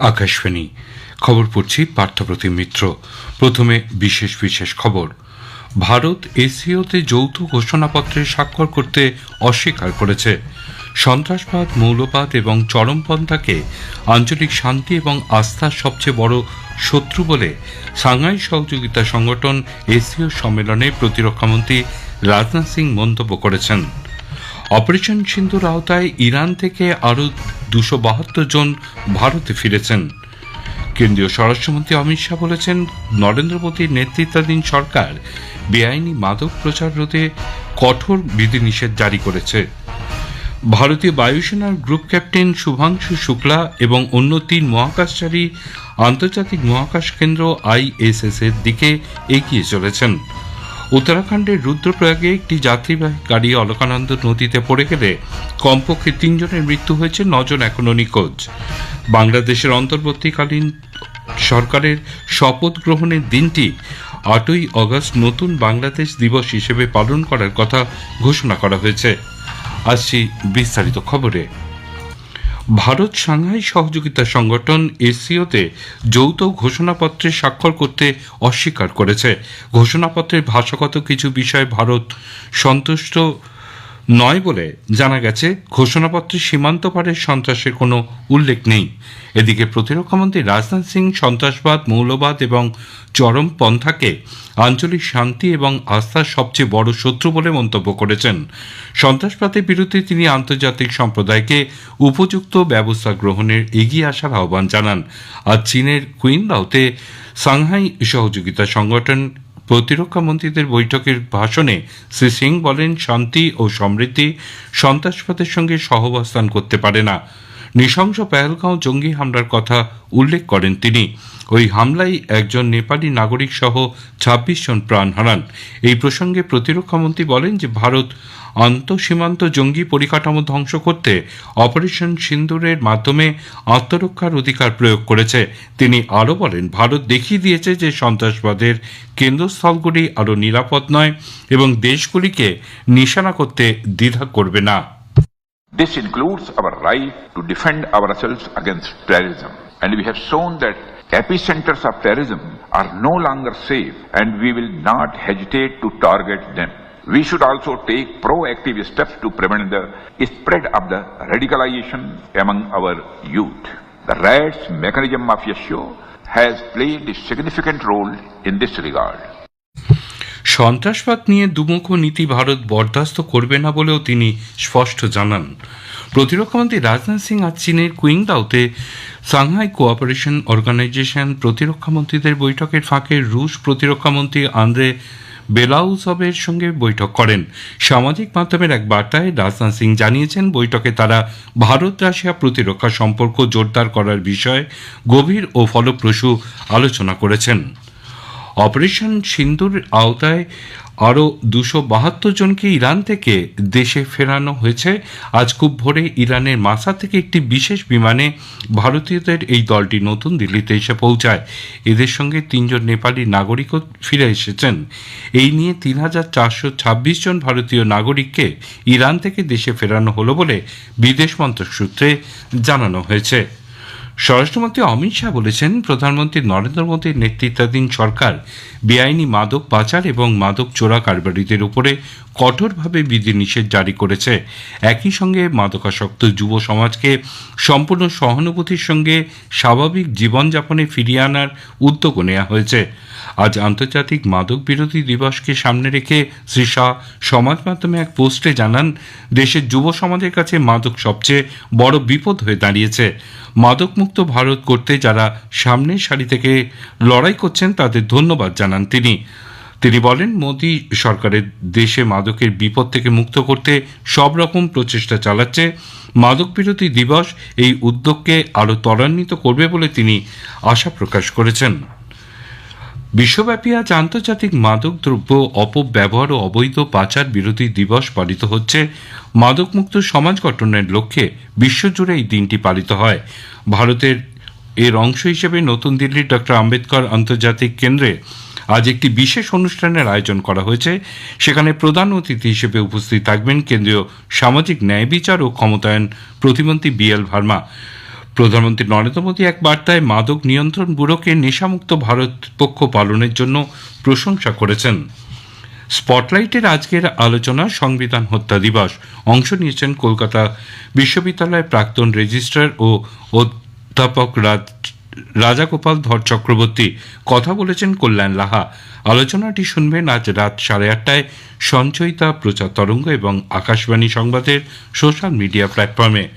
আকাশবাণী। খবর পড়ছি পার্থপ্রতিম মিত্র। প্রথমে বিশেষ বিশেষ খবর। ভারত এসিওতে যৌথ ঘোষণাপত্রে স্বাক্ষর করতে অস্বীকার করেছে। সন্ত্রাসবাদ, মৌলবাদ এবং চরমপন্থাকে আঞ্চলিক শান্তি এবং আস্থার সবচেয়ে বড় শত্রু বলে সাংহাই সহযোগিতা সংগঠন এসিও সম্মেলনে প্রতিরক্ষামন্ত্রী রাজনাথ সিং মন্তব্য করেছেন। অপারেশন সিন্ধুর আওতায় ইরান থেকে আরও দুশো বাহাত্তর জন ভারতে ফিরেছেন। কেন্দ্রীয় স্বরাষ্ট্রমন্ত্রী অমিত শাহ বলেছেন, নরেন্দ্র মোদীর নেতৃত্বাধীন সরকার বেআইনি মাদক প্রচার রোধে কঠোর বিধিনিষেধ জারি করেছে। ভারতীয় বায়ুসেনার গ্রুপ ক্যাপ্টেন শুভাংশু শুক্লা এবং অন্য তিন মহাকাশচারী আন্তর্জাতিক মহাকাশ কেন্দ্র আইএসএস এর দিকে এগিয়ে চলেছেন। উত্তরাখণ্ডের রুদ্রপ্রয়াগে একটি যাত্রীবাহী গাড়ি অলকানন্দ নদীতে পড়ে গেলে কমপক্ষে তিনজনের মৃত্যু হয়েছে, নজন এখনও নিখোঁজ। বাংলাদেশের অন্তর্বর্তীকালীন সরকারের শপথ গ্রহণের দিনটি আটই অগস্ট নতুন বাংলাদেশ দিবস হিসেবে পালন করার কথা ঘোষণা করা হয়েছে। আসছি বিস্তারিত খবরে ভারত সাংহাই সহযোগিতা সংগঠন এসিওতে যৌথ ঘোষণাপত্রে স্বাক্ষর করতে অস্বীকার করেছে। ঘোষণাপত্রের ভাষাগত কিছু বিষয়ে ভারত সন্তুষ্ট নয় বলে জানা গেছে, ঘোষণাপত্রে সীমান্ত পারের সন্ত্রাসের কোনো উল্লেখ নেই। এদিকে প্রতিরক্ষামন্ত্রী রাজনাথ সিং সন্ত্রাসবাদ, মৌলবাদ এবং চরমপন্থাকে আঞ্চলিক শান্তি এবং আস্থার সবচেয়ে বড় শত্রু বলে মন্তব্য করেছেন। সন্ত্রাসবাদের বিরুদ্ধে তিনি আন্তর্জাতিক সম্প্রদায়কে উপযুক্ত ব্যবস্থা গ্রহণের এগিয়ে আসার আহ্বান জানান। আর চীনের কুইনদাওতে সাংহাই সহযোগিতা সংগঠন প্রতিরক্ষা মন্ত্রীদের বৈঠকের ভাষণে শ্রী সিং বলেন, শান্তি ও সমৃদ্ধি সন্ত্রাসবাদের সঙ্গে সহবস্থান করতে পারে না। নৃশংস পেহেলগাঁও জঙ্গি হামলার কথা উল্লেখ করেন তিনি। ওই হামলায় একজন নেপালি নাগরিক সহ ছাব্বিশ জন প্রাণ হারান। এই প্রসঙ্গে প্রতিরক্ষামন্ত্রী বলেন যে, ভারত আন্তঃসীমান্ত জঙ্গি পরিকাঠামো ধ্বংস করতে অপারেশন সিন্দুরের মাধ্যমে আত্মরক্ষার অধিকার প্রয়োগ করেছে। তিনি আরও বলেন, ভারত দেখিয়ে দিয়েছে যে, সন্ত্রাসবাদের কেন্দ্রস্থলগুলি আরও নিরাপদ নয় এবং দেশগুলিকে নিশানা করতে দ্বিধা করবে না। This includes our right to defend ourselves against terrorism. And we have shown that epicenters of terrorism are no longer safe and we will not hesitate to target them. We should also take proactive steps to prevent the spread of the radicalization among our youth. The RADS mechanism of YESHO has played a significant role in this regard. সন্ত্রাসবাদ নিয়ে দুমুখ নীতি ভারত বরদাস্ত করবে না বলেও তিনি স্পষ্ট জানান প্রতিরক্ষামন্ত্রী রাজনাথ সিং আজ চীনের কুইংদাওতে সাংহাই কোঅপারেশন অর্গানাইজেশন প্রতিরক্ষামন্ত্রীদের বৈঠকের ফাঁকে রুশ প্রতিরক্ষামন্ত্রী আন্দ্রে বেলাউসবের সঙ্গে বৈঠক করেন। সামাজিক মাধ্যমের এক বার্তায় রাজনাথ সিং জানিয়েছেন, বৈঠকে তারা ভারত রাশিয়া প্রতিরক্ষা সম্পর্ক জোরদার করার বিষয়ে গভীর ও ফলপ্রসূ আলোচনা করেছেন। অপারেশন সিন্দুর আওতায় আরও দুশো বাহাত্তর জনকে ইরান থেকে দেশে ফেরানো হয়েছে। আজ খুব ভোরে ইরানের মাসা থেকে একটি বিশেষ বিমানে ভারতীয়দের এই দলটি নতুন দিল্লিতে এসে পৌঁছায়। এদের সঙ্গে তিনজন নেপালি নাগরিকও ফিরে এসেছেন। এই নিয়ে তিন হাজার চারশো ছাব্বিশ জন ভারতীয় নাগরিককে ইরান থেকে দেশে ফেরানো হলো বলে বিদেশ মন্ত্রক সূত্রে জানানো হয়েছে। স্বরাষ্ট্রমন্ত্রী অমিত শাহ বলেছেন, প্রধানমন্ত্রী নরেন্দ্র মোদীর নেতৃত্বাধীন সরকার বেআইনি মাদক পাচার এবং মাদক চোরা কারবারিদের উপরে কঠোরভাবে বিধিনিষেধ জারি করেছে। একই সঙ্গে মাদকাসক্ত যুব সমাজকে সম্পূর্ণ সহানুভূতির সঙ্গে স্বাভাবিক জীবনযাপনে ফিরিয়ে আনার উদ্যোগও নেওয়া হয়েছে। আজ আন্তর্জাতিক মাদক বিরোধী দিবসকে সামনে রেখে শ্রী শাহ সমাজ মাধ্যমে এক পোস্টে জানান, দেশের যুব সমাজের কাছে মাদক সবচেয়ে বড় বিপদ হয়ে দাঁড়িয়েছে। মাদকমুক্ত ভারত করতে যারা সামনের সারি থেকে লড়াই করছেন, তাদের ধন্যবাদ জানান তিনি। তিনি বলেন, মোদী সরকারের দেশে মাদকের বিপদ থেকে মুক্ত করতে সব রকম প্রচেষ্টা চালাচ্ছে। মাদক বিরোধী দিবস এই উদ্যোগকে আরও ত্বরান্বিত করবে বলে তিনি আশা প্রকাশ করেছেন। বিশ্বব্যাপী আজ আন্তর্জাতিক মাদক দ্রব্য অপব্যবহার ও অবৈধ পাচার বিরোধী দিবস পালিত হচ্ছে। মাদকমুক্ত সমাজ গঠনের লক্ষ্যে বিশ্বজুড়ে এই দিনটি পালিত হয়। ভারতের এর অংশ হিসেবে নতুন দিল্লির ডক্টর আম্বেদকর আন্তর্জাতিক কেন্দ্রে আজ একটি বিশেষ অনুষ্ঠানের আয়োজন করা হয়েছে। সেখানে প্রধান অতিথি হিসেবে উপস্থিত থাকবেন কেন্দ্রীয় সামাজিক ন্যায় বিচার ও ক্ষমতায়ন প্রতিমন্ত্রী বি এল ভার্মা। প্রধানমন্ত্রী নরেন্দ্র মোদী এক বার্তায় মাদক নিয়ন্ত্রণ ব্যুরোকে নেশামুক্ত ভারত পক্ষ পালনের জন্য প্রশংসা করেছেন। স্পটলাইটের আজকের আলোচনা সংবিধান হত্যা দিবস। অংশ নিয়েছেন কলকাতা বিশ্ববিদ্যালয়ের প্রাক্তন রেজিস্ট্রার ও অধ্যাপক রাজ রাজাগোপাল ধর চক্রবর্তী কথা বলেছেন কল্যাণ লাহা। আলোচনাটি শুনবেন আজ রাত সাড়ে আটটায় সঞ্চয়িতা প্রচার তরঙ্গ এবং আকাশবাণী সংবাদের সোশ্যাল মিডিয়া প্ল্যাটফর্মে।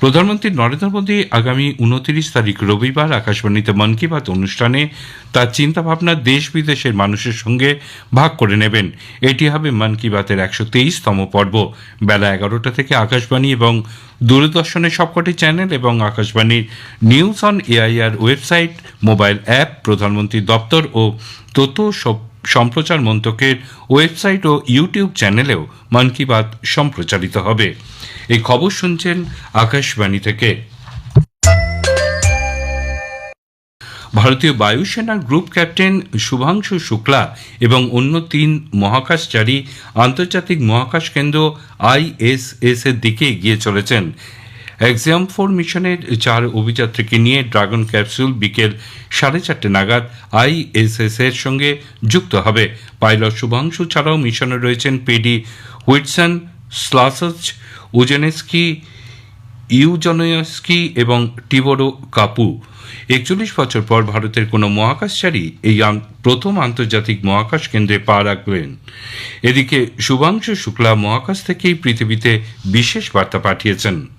প্রধানমন্ত্রী নরেন্দ্র মোদী আগামী উনত্রিশ তারিখ রবিবার আকাশবাণীতে মন কি বাত অনুষ্ঠানে তার চিন্তাভাবনা দেশ বিদেশের মানুষের সঙ্গে ভাগ করে নেবেন। এটি হবে মন কি বাতের একশো তেইশতম পর্ব। বেলা এগারোটা থেকে আকাশবাণী এবং দূরদর্শনের সবকটি চ্যানেল এবং আকাশবাণীর news on AIR website, mobile app, প্রধানমন্ত্রী দপ্তর ও তথ্য সম্প্রচার মন্ত্রকের ওয়েবসাইট ও ইউটিউব চ্যানেলেও মন কি বাত সম্প্রচারিত হবে। এই খবর শুনছেন আকাশবাণী থেকে। ভারতীয় বায়ুসেনার গ্রুপ ক্যাপ্টেন শুভাংশু শুক্লা এবং অন্য তিন মহাকাশচারী আন্তর্জাতিক মহাকাশ কেন্দ্র আইএসএস এর দিকে এগিয়ে চলেছেন। এক্সাম ফোর মিশনের চার অভিযাত্রীকে নিয়ে ড্রাগন ক্যাপসুল বিকেল সাড়ে চারটে নাগাদ আইএসএস এর সঙ্গে যুক্ত হবে। পাইলট শুভাংশু ছাড়াও মিশনে রয়েছেন পেডি হুইটসন স্লাসচ উজেনেস্কি ইউজনয়স্কি এবং টিবোরো কাপু একচল্লিশ বছর পর ভারতের কোনো মহাকাশচারী এই প্রথম আন্তর্জাতিক মহাকাশ কেন্দ্রে পা রাখবেন। এদিকে শুভাংশু শুক্লা মহাকাশ থেকেই পৃথিবীতে বিশেষ বার্তা পাঠিয়েছেন।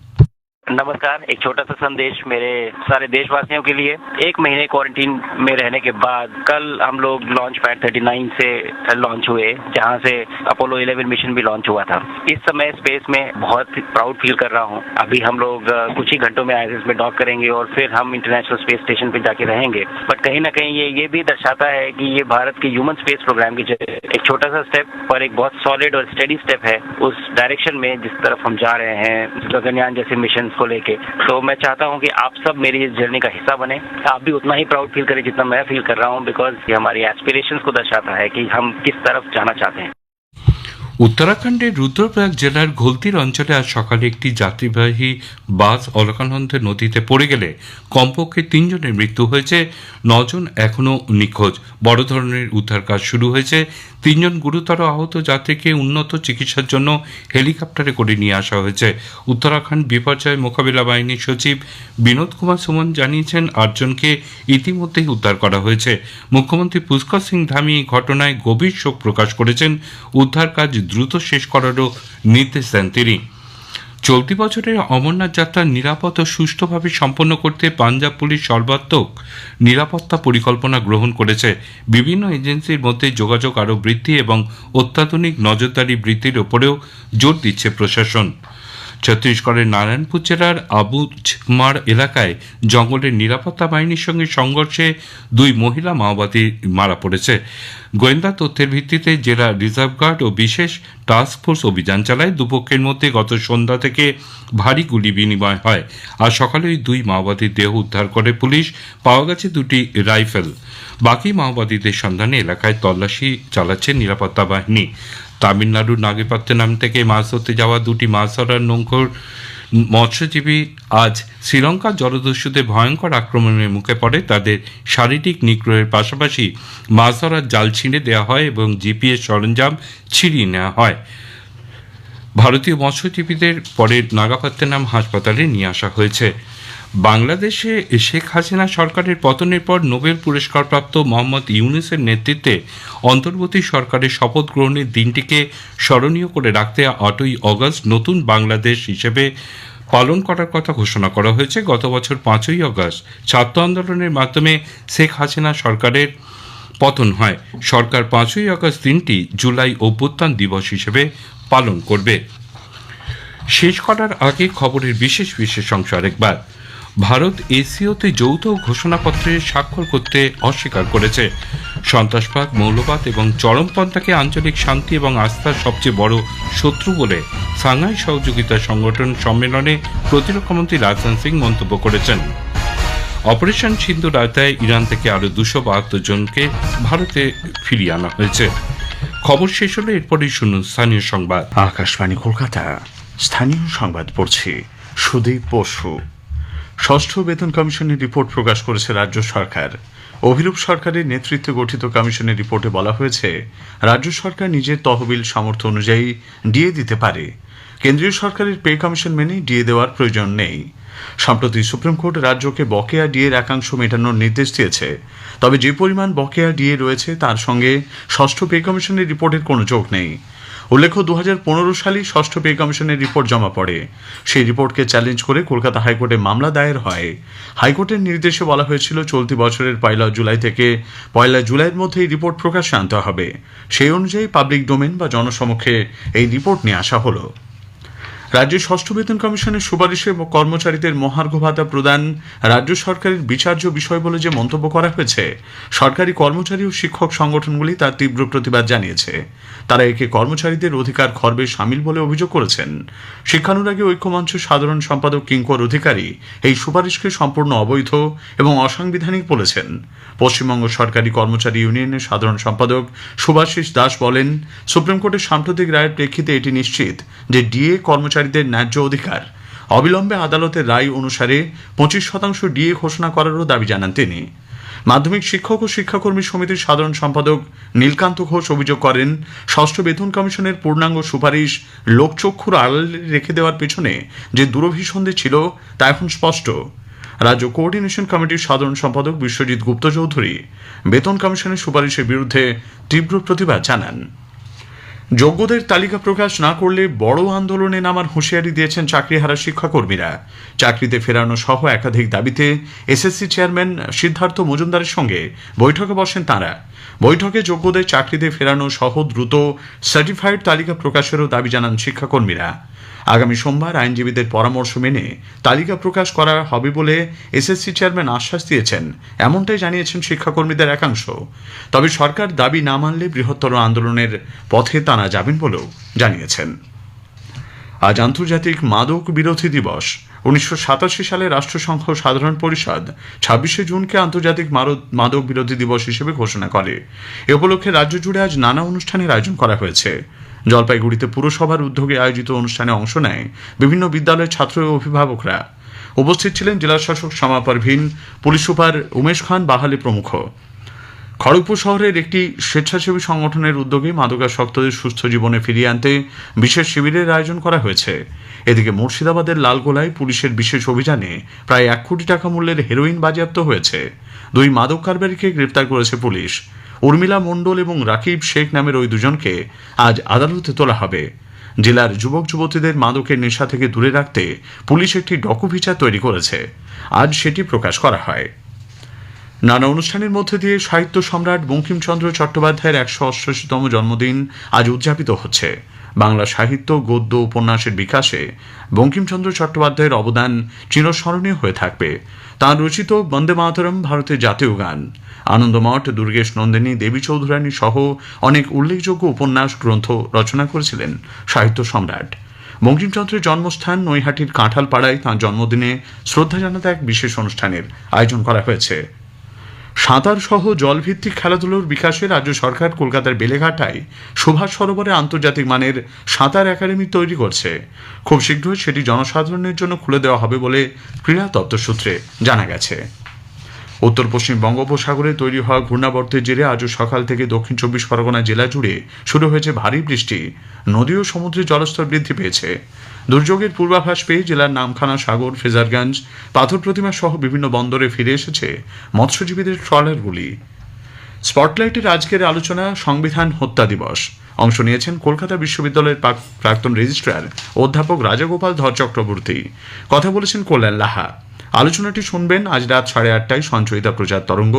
नमस्कार, एक छोटा सा संदेश मेरे सारे देशवासियों के लिए। एक महीने क्वारंटीन में रहने के बाद कल हम लोग लॉन्च पैड 39 से लॉन्च हुए, जहाँ से अपोलो 11 मिशन भी लॉन्च हुआ था। इस समय स्पेस में बहुत प्राउड फील कर रहा हूँ। अभी हम लोग कुछ ही घंटों में आईएसएस में डॉक करेंगे और फिर हम इंटरनेशनल स्पेस स्टेशन पे जाके रहेंगे। बट कहीं ना कहीं ये ये भी दर्शाता है कि ये भारत के ह्यूमन स्पेस प्रोग्राम की एक छोटा सा स्टेप पर एक बहुत सॉलिड और स्टडी स्टेप है। उस डायरेक्शन में जिस तरफ़ हम जा रहे हैं, गगनयान जैसे मिशन को लेके तो मैं चाहता हूं कि आप सब मेरी इस जर्नी का हिस्सा बने आप भी उतना ही प्राउड फील करें जितना मैं फील कर रहा हूं बिकॉज ये हमारी एस्पिरेशंस को दर्शाता है कि हम किस तरफ जाना चाहते हैं উত্তরাখণ্ডের রুদ্রপ্রয়াগ জেলার ঘোলতির অঞ্চলে আজ সকালে একটি যাত্রীবাহী বাস অলকানন্দে নদীতে পড়ে গেলে কমপক্ষে তিনজনের মৃত্যু হয়েছে নজন এখনও নিখোঁজ বড় ধরনের উদ্ধার কাজ শুরু হয়েছে তিনজন গুরুতর আহত যাত্রীকে উন্নত চিকিৎসার জন্য হেলিকপ্টারে করে নিয়ে আসা হয়েছে। উত্তরাখণ্ড বিপর্যয় মোকাবিলা বাহিনীর সচিব বিনোদ কুমার সুমন জানিয়েছেন, আটজনকে ইতিমধ্যেই উদ্ধার করা হয়েছে। মুখ্যমন্ত্রী পুষ্কর সিং ধামি এই ঘটনায় গভীর শোক প্রকাশ করেছেন। উদ্ধার কাজ দ্রুত শেষ করারও নির্দেশ দেন তিনি। চলতি বছরের অমরনাথ যাত্রা নিরাপদ ও সুষ্ঠুভাবে সম্পন্ন করতে পাঞ্জাব পুলিশ সর্বাত্মক নিরাপত্তা পরিকল্পনা গ্রহণ করেছে। বিভিন্ন এজেন্সির মধ্যে যোগাযোগ আরও বৃদ্ধি এবং অত্যাধুনিক নজরদারি বৃদ্ধির ওপরেও জোর দিচ্ছে প্রশাসন। ছত্তিশগড়ের নারায়ণপুর জেলার আবুঝমার এলাকায় জঙ্গলের নিরাপত্তা বাহিনীর সঙ্গে সংঘর্ষে দুই মহিলা মাওবাদী মারা পড়েছে। গোয়েন্দা তথ্যের ভিত্তিতে জেলা রিজার্ভ গার্ড ও বিশেষ টাস্ক ফোর্স অভিযান চালায়। দুপক্ষের মধ্যে গত সন্ধ্যা থেকে ভারী গুলি বিনিময় হয় আর সকালে ওই দুই মাওবাদীর দেহ উদ্ধার করে পুলিশ। পাওয়া গেছে দুটি রাইফেল। বাকি মাওবাদীদের সন্ধানে এলাকায় তল্লাশি চালাচ্ছে নিরাপত্তা বাহিনী। তামিলনাড়ুর নাগেপাত্তানাম থেকে মাছ ধরতে যাওয়া দুটি মাছ ধরার নৌকোর মৎস্যজীবী আজ শ্রীলঙ্কার জলদস্যুদের ভয়ঙ্কর আক্রমণের মুখে পড়ে। তাদের শারীরিক নিগ্রহের পাশাপাশি মাছ ধরার জাল ছিঁড়ে দেওয়া হয় এবং জিপিএস সরঞ্জাম ছিঁড়িয়ে নেওয়া হয়। ভারতীয় মৎস্যজীবীদের পরে নাগাপাত্তানাম হাসপাতালে নিয়ে আসা হয়েছে। বাংলাদেশে শেখ হাসিনা সরকারের পতনের পর নোবেল পুরস্কারপ্রাপ্ত মোহাম্মদ ইউনুসের নেতৃত্বে অন্তর্বর্তী সরকারের শপথ গ্রহণের দিনটিকে স্মরণীয় করে রাখতে আটই অগস্ট নতুন বাংলাদেশ হিসেবে পালন করার কথা ঘোষণা করা হয়েছে। গত বছর পাঁচই অগস্ট ছাত্র আন্দোলনের মাধ্যমে শেখ হাসিনা সরকারের পতন হয়। সরকার পাঁচই আগস্ট দিনটি জুলাই অভ্যুত্থান দিবস হিসেবে পালন করবে। শেষ করার আগে খবরের বিশেষ বিশেষ অংশ আরেকবার। ভারত এসিওতে যৌথ ঘোষণাপত্রে স্বাক্ষর করতে অস্বীকার করেছে। সন্ত্রাসবাদ, মৌলবাদ এবং চরমপন্থাকে আঞ্চলিক শান্তি এবং আস্থার সবচেয়ে বড় শত্রু বলে সাংহাই সহযোগিতা সংগঠন সম্মেলনে প্রতিরক্ষামন্ত্রী রাজনাথ সিং মন্তব্য করেছেন। অপারেশন সিন্ধুর আওতায় ইরান থেকে আরও দুশো বাহাত্তর জনকে ভারতে ফিরিয়ে আনা হয়েছে। খবর শেষ হলে এরপরেই শুনুন স্থানীয় সংবাদ। আকাশবাণী কলকাতা, স্থানীয় সংবাদ পড়ছি সুদীপ বসু। ষষ্ঠ বেতন কমিশনের রিপোর্ট প্রকাশ করেছে রাজ্য সরকার। অভিরূপ সরকারের নেতৃত্বে গঠিত কমিশনের রিপোর্টে বলা হয়েছে, রাজ্য সরকার নিজের তহবিল সামর্থ্য অনুযায়ী ডিএ দিতে পারে। কেন্দ্রীয় সরকারের পে কমিশন মেনে ডিএ দেওয়ার প্রয়োজন নেই। সম্প্রতি সুপ্রিম কোর্ট রাজ্যকে বকেয়া ডিএর একাংশ মেটানোর নির্দেশ দিয়েছে। তবে যে পরিমাণ বকেয়া ডিএ রয়েছে, তার সঙ্গে ষষ্ঠ পে কমিশনের রিপোর্টের কোনো যোগ নেই। উল্লেখ্য দু সালে ষষ্ঠ পে কমিশনের রিপোর্ট জমা পড়ে। সেই রিপোর্টকে চ্যালেঞ্জ করে কলকাতা হাইকোর্টে মামলা দায়ের হয়। হাইকোর্টের নির্দেশে বলা হয়েছিল, চলতি বছরের পয়লা জুলাই থেকে পয়লা জুলাইয়ের মধ্যে এই রিপোর্ট প্রকাশে আনতে হবে। সেই অনুযায়ী পাবলিক ডোমেন বা জনসমক্ষে এই রিপোর্ট নিয়ে আসা হলো। রাজ্যের ষষ্ঠ বেতন কমিশনের সুপারিশে কর্মচারীদের মহার্ঘ ভাতা প্রদান রাজ্য সরকারের বিচার্য বিষয় বলে যে মন্তব্য করা হয়েছে, সরকারি কর্মচারী ও শিক্ষক সংগঠনগুলি তার তীব্র প্রতিবাদ জানিয়েছে। তারা একে কর্মচারীদের অধিকার খর্বে সামিল বলে অভিযোগ করেছেন। শিক্ষানুরাগী ঐক্যমঞ্চ সাধারণ সম্পাদক কিঙ্কর অধিকারী এই সুপারিশকে সম্পূর্ণ অবৈধ এবং অসাংবিধানিক বলেছেন। পশ্চিমবঙ্গ সরকারি কর্মচারী ইউনিয়নের সাধারণ সম্পাদক সুভাষিস দাস বলেন, সুপ্রিম কোর্টের সাম্প্রতিক রায়ের প্রেক্ষিতে এটি নিশ্চিত যে ডিএ কর্মচারীদের ন্যায্য অধিকার। অবিলম্বে আদালতের রায় অনুসারে পঁচিশ শতাংশ ডিএ ঘোষণা করারও দাবি জানান তিনি। মাধ্যমিক শিক্ষক ও শিক্ষাকর্মী সমিতির সাধারণ সম্পাদক নীলকান্ত ঘোষ অভিযোগ করেন, ষষ্ঠ বেতন কমিশনের পূর্ণাঙ্গ সুপারিশ লোকচক্ষুর আড়ালে রেখে দেওয়ার পেছনে যে দূরভিসন্ধি ছিল তা এখন স্পষ্ট। রাজ্য কোঅর্ডিনেশন কমিটির সাধারণ সম্পাদক বিশ্বজিৎ গুপ্ত চৌধুরী বেতন কমিশনের সুপারিশের বিরুদ্ধে তীব্র প্রতিবাদ জানান। যোগ্যদের তালিকা প্রকাশ না করলে বড় আন্দোলনে নামার হুঁশিয়ারি দিয়েছেন চাকরিহারা শিক্ষাকর্মীরা। চাকরিতে ফেরানো সহ একাধিক দাবিতে এসএসসি চেয়ারম্যান সিদ্ধার্থ মজুমদারের সঙ্গে বৈঠকে বসেন তাঁরা। বৈঠকে যোগ্যদের চাকরিতে ফেরানো সহ দ্রুত সার্টিফাইড তালিকা প্রকাশেরও দাবি জানান শিক্ষাকর্মীরা। আগামী সোমবার আইনজীবীদের পরামর্শ মেনে তালিকা প্রকাশ করা হবে বলে এসএসসি চেয়ারম্যান আশ্বাস দিয়েছেন। এমনটাই জানিয়েছেন শিক্ষাকর্মীদের একাংশ। তবে সরকার দাবি না মানলে বৃহত্তর আন্দোলনের পথে তারা যাবেন বলেও জানিয়েছেন। আজ আন্তর্জাতিক মাদক বিরোধী দিবস। উনিশশো সাতাশি সালে রাষ্ট্রসংঘ সাধারণ পরিষদ ছাব্বিশে জুনকে আন্তর্জাতিক মাদক বিরোধী দিবস হিসেবে ঘোষণা করে। এ উপলক্ষে রাজ্য জুড়ে আজ নানা অনুষ্ঠানের আয়োজন করা হয়েছে। জলপাইগুড়িতে পুরসভার উদ্যোগে আয়োজিত অনুষ্ঠানে অংশ নেয় বিভিন্ন বিদ্যালয়ের ছাত্র ও অভিভাবকরা। উপস্থিত ছিলেন জেলা শাসক শ্যামা পারভিন পুলিশ সুপার উমেশ খান বাহালি প্রমুখ। খড়গপুর শহরের একটি স্বেচ্ছাসেবী সংগঠনের উদ্যোগে মাদকাসক্তদের সুস্থ জীবনে ফিরিয়ে আনতে বিশেষ শিবিরের আয়োজন করা হয়েছে। এদিকে মুর্শিদাবাদের লালগোলায় পুলিশের বিশেষ অভিযানে প্রায় এক কোটি টাকা মূল্যের হেরোইন বাজেয়াপ্ত হয়েছে। দুই মাদক কারবারিকে গ্রেপ্তার করেছে পুলিশ। উর্মিলা মণ্ডল এবং রাকিব শেখ নামের ওই দুজনকে আজ আদালতে তোলা হবে। জেলার যুবক যুবতীদের মাদকের নেশা থেকে দূরে রাখতে পুলিশ একটি ডকুভিচা তৈরি করেছে। আজ সেটি প্রকাশ করা হয়। নানা অনুষ্ঠানের মধ্যে দিয়ে সাহিত্য সম্রাট বঙ্কিমচন্দ্র চট্টোপাধ্যায়ের একশো অষ্টাশিতম জন্মদিন আজ উদযাপিত হচ্ছে। বাংলা সাহিত্য, গদ্য, উপন্যাসের বিকাশে বঙ্কিমচন্দ্র চট্টোপাধ্যায়ের অবদান চিরস্মরণীয় হয়ে থাকবে। তাঁর রচিত বন্দে মাতরম, ভারতের জাতীয় গান, আনন্দমঠ, দুর্গেশ নন্দিনী, দেবী চৌধুরানী সহ অনেক উল্লেখযোগ্য উপন্যাস গ্রন্থ রচনা করেছিলেন সাহিত্য সম্রাট। বঙ্কিমচন্দ্রের জন্মস্থান নৈহাটির কাঁঠালপাড়ায় তাঁর জন্মদিনে শ্রদ্ধা জানাতে এক বিশেষ অনুষ্ঠানের আয়োজন করা হয়েছে। সাঁতার সহ জলভিত্তিক খেলাধুলোর বিকাশে রাজ্য সরকার কলকাতার বেলেঘাটায় সুভাষ সরোবরে আন্তর্জাতিক মানের সাঁতার একাডেমি তৈরি করছে। খুব শীঘ্রই সেটি জনসাধারণের জন্য খুলে দেওয়া হবে বলে ক্রীড়া তত্ত্ব সূত্রে জানা গেছে। উত্তর পশ্চিম বঙ্গোপসাগরে তৈরি হওয়া ঘূর্ণাবর্তের জেরে আজও সকাল থেকে দক্ষিণ চব্বিশ পরগনা জেলা জুড়ে শুরু হয়েছে ভারী বৃষ্টি। নদী ও সমুদ্রে জলস্তর বৃদ্ধি পেয়েছে। দুর্যোগের পূর্বাভাস পেয়ে জেলার নামখানা সাগর, ফেজারগঞ্জ, পাথর প্রতিমা সহ বিভিন্ন বন্দরে ফিরে এসেছে মৎস্যজীবীদের ট্রলারগুলি স্পটলাইটের আজকের আলোচনা সংবিধান হত্যা দিবস। অংশ নিয়েছেন কলকাতা বিশ্ববিদ্যালয়ের প্রাক্তন রেজিস্ট্রার অধ্যাপক রাজাগোপাল ধর চক্রবর্তী। কথা বলেছেন কল্যাণ লাহা। আলোচনাটি শুনবেন আজ রাত সাড়ে আটটায় সঞ্চয়িতা প্রচার তরঙ্গ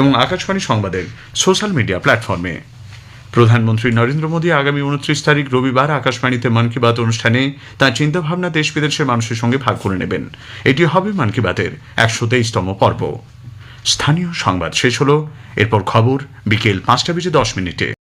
এবং আকাশবাণী সংবাদের সোশ্যাল মিডিয়া প্ল্যাটফর্মে। প্রধানমন্ত্রী নরেন্দ্র মোদী আগামী উনত্রিশ তারিখ রবিবার আকাশবাণীতে মন কি বাত অনুষ্ঠানে তাঁর চিন্তাভাবনা দেশ বিদেশের মানুষের সঙ্গে ভাগ করে নেবেন। এটি হবে মন কি বাতের একশো তেইশতম পর্ব। স্থানীয় সংবাদ শেষ হলো, এরপর খবর বিকেল পাঁচটা বেজে দশ মিনিটে।